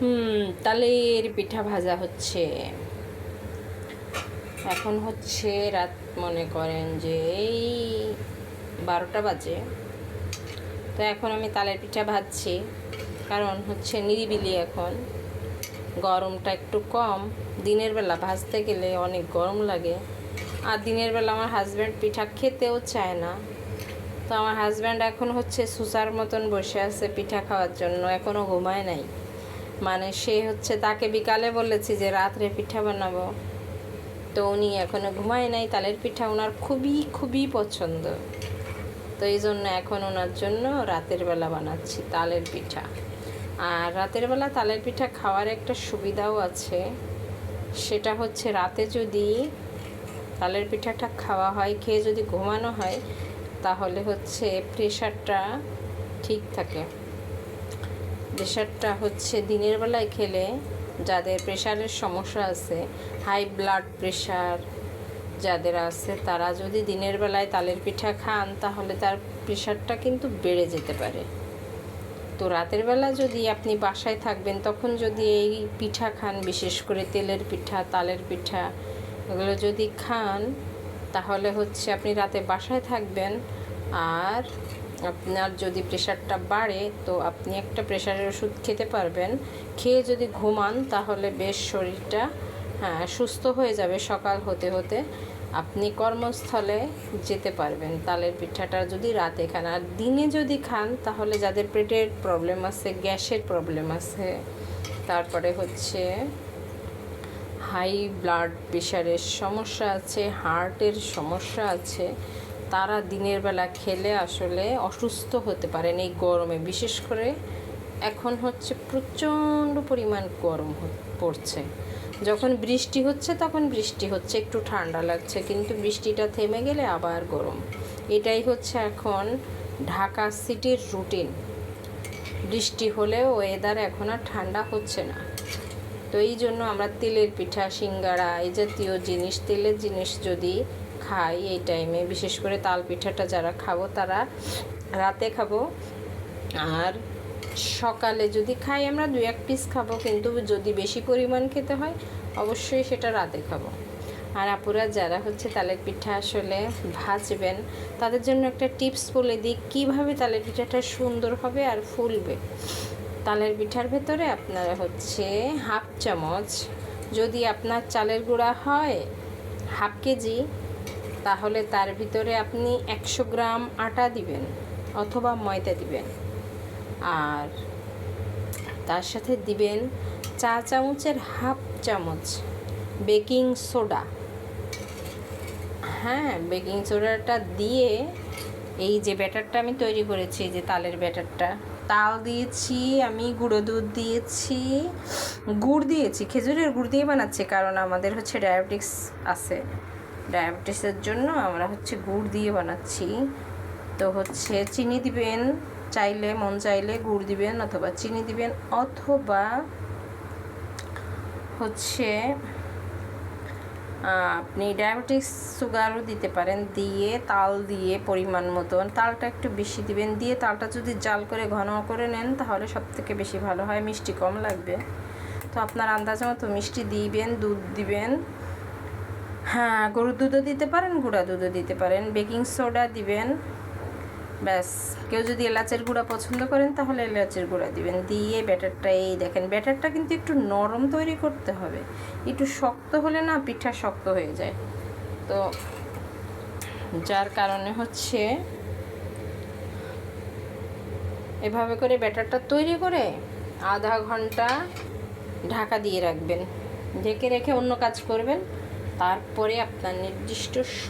হুম, তালের পিঠা ভাজা হচ্ছে। এখন হচ্ছে রাত মনে করেন যে এই বারোটা বাজে। তো এখন আমি তালের পিঠা ভাজছি, কারণ হচ্ছে নিরিবিলি এখন। গরমটা একটু কম, দিনের বেলা ভাজতে গেলে অনেক গরম লাগে। আর দিনের বেলা আমার হাজব্যান্ড পিঠা খেতেও চায় না। তো আমার হাজব্যান্ড এখন হচ্ছে সুসার মতন বসে আছে পিঠা খাওয়ার জন্য এখনও ঘুমায় নাই। মানে সে হচ্ছে তাকে বিকালে বলেছি যে রাত্রে পিঠা বানাবো। তো উনি এখনও ঘুমায় নাই, তালের পিঠা ওনার খুবই খুবই পছন্দ। তো এই জন্য এখন ওনার জন্য রাতের বেলা বানাচ্ছি তালের পিঠা। আর রাতের বেলা তালের পিঠা খাওয়ার একটা সুবিধাও আছে। সেটা হচ্ছে রাতে যদি তালের পিঠাটা খাওয়া হয়, খেয়ে যদি ঘুমানো হয়, তাহলে হচ্ছে প্রেশারটা ঠিক থাকে। প্রেশারটা হচ্ছে দিনের বেলায় খেলে যাদের প্রেশারের সমস্যা আছে হাই ব্লাড প্রেশার যাদের আছে, তারা যদি দিনের বেলায় তালের পিঠা খান, তাহলে তার প্রেশারটা কিন্তু বেড়ে যেতে পারে। তো রাতের বেলা যদি আপনি বাসায় থাকবেন, তখন যদি এই পিঠা খান, বিশেষ করে তেলের পিঠা, তালের পিঠা, এগুলো যদি খান, তাহলে হচ্ছে আপনি রাতে বাসায় থাকবেন আর আপনার যদি প্রেশারটা বাড়ে, তো আপনি একটা প্রেশারের ওষুধ খেতে পারবেন। খেয়ে যদি ঘুমান, তাহলে বেশ শরীরটা হ্যাঁ সুস্থ হয়ে যাবে সকাল হতে হতে। আপনি কর্মস্থলে যেতে পারবেন। তালের পিঠাটা যদি রাতে খান, আর দিনে যদি খান, তাহলে যাদের পেটের প্রবলেম আছে, গ্যাসের প্রবলেম আছে, তারপরে হচ্ছে হাই ব্লাড প্রেশারের সমস্যা আছে হার্টের সমস্যা আছে তারা দিনের বেলা খেলে আসলে অসুস্থ হতে পারেন এই গরমে। বিশেষ করে এখন হচ্ছে প্রচণ্ড পরিমাণ গরম পড়ছে। যখন বৃষ্টি হচ্ছে তখন বৃষ্টি হচ্ছে, একটু ঠান্ডা লাগছে, কিন্তু বৃষ্টিটা থেমে গেলে আবার গরম। এটাই হচ্ছে এখন ঢাকা সিটির রুটিন। বৃষ্টি হলেও ওয়েদার এখন আর ঠান্ডা হচ্ছে না। তো এই জন্য আমরা তেলের পিঠা, সিঙ্গারা, এই জাতীয় জিনিস, তেলের জিনিস যদি খাই এই টাইমে বিশেষ করে তাল পিঠাটা যারা খাব, তারা রাতে খাব। আর সকালে যদি খাই, আমরা দু এক পিস খাব। কিন্তু যদি বেশি পরিমাণ খেতে হয়, অবশ্যই সেটা রাতে খাব। আর আপুরা যারা হচ্ছে তালের পিঠা আসলে ভাজবেন, তাদের জন্য একটা টিপস বলে দিই, কীভাবে তালের পিঠাটা সুন্দর হবে আর ফুলবে। তালের পিঠার ভেতরে আপনারা হচ্ছে হাফ চামচ, যদি আপনার চালের গুঁড়া হয়, হাফ কেজি তাহলে তার ভিতরে আপনি একশো গ্রাম আটা দিবেন অথবা ময়দা দিবেন। আর তার সাথে দিবেন চা চামচের হাফ চামচ বেকিং সোডা। হ্যাঁ বেকিং সোডাটা দিয়ে এই যে ব্যাটারটা আমি তৈরি করেছি যে তালের ব্যাটারটা, তাল দিয়েছি, আমি গুঁড়ো দুধ দিয়েছি, গুড় দিয়েছি, খেজুরের গুড় দিয়ে বানাচ্ছি, কারণ আমাদের হচ্ছে ডায়াবেটিক্স আছে। ডায়াবেটিসের জন্য আমরা হচ্ছে গুড় দিয়ে বানাচ্ছি। তো হচ্ছে চিনি দিবেন, চাইলে মন চাইলে গুড় দিবেন অথবা চিনি দিবেন অথবা হচ্ছে আপনি ডায়াবেটিস সুগারও দিতে পারেন, দিয়ে তাল দিয়ে পরিমাণ মতন। তালটা একটু বেশি দিবেন, দিয়ে তালটা যদি জাল করে ঘন করে নেন তাহলে সব থেকে বেশি ভালো হয়, মিষ্টি কম লাগবে। তো আপনার আন্দাজ মতো মিষ্টি দিবেন, দুধ দিবেন। হ্যাঁ গরুর দুধও দিতে পারেন, গুঁড়া দুধও দিতে পারেন। বেকিং সোডা দিবেন। ব্যাস, কেউ যদি এলাচের গুঁড়া পছন্দ করেন, তাহলে এলাচের গুঁড়া দিবেন। দিয়ে ব্যাটারটা, এই দেখেন, ব্যাটারটা কিন্তু একটু নরম তৈরি করতে হবে। একটু শক্ত হলে না পিঠা শক্ত হয়ে যায়। তো যার কারণে হচ্ছে এভাবে করে ব্যাটারটা তৈরি করে আধা ঘণ্টা ঢাকা দিয়ে রাখবেন। ঢেকে রেখে অন্য কাজ করবেন। তারপরে আপনার নির্দিষ্ট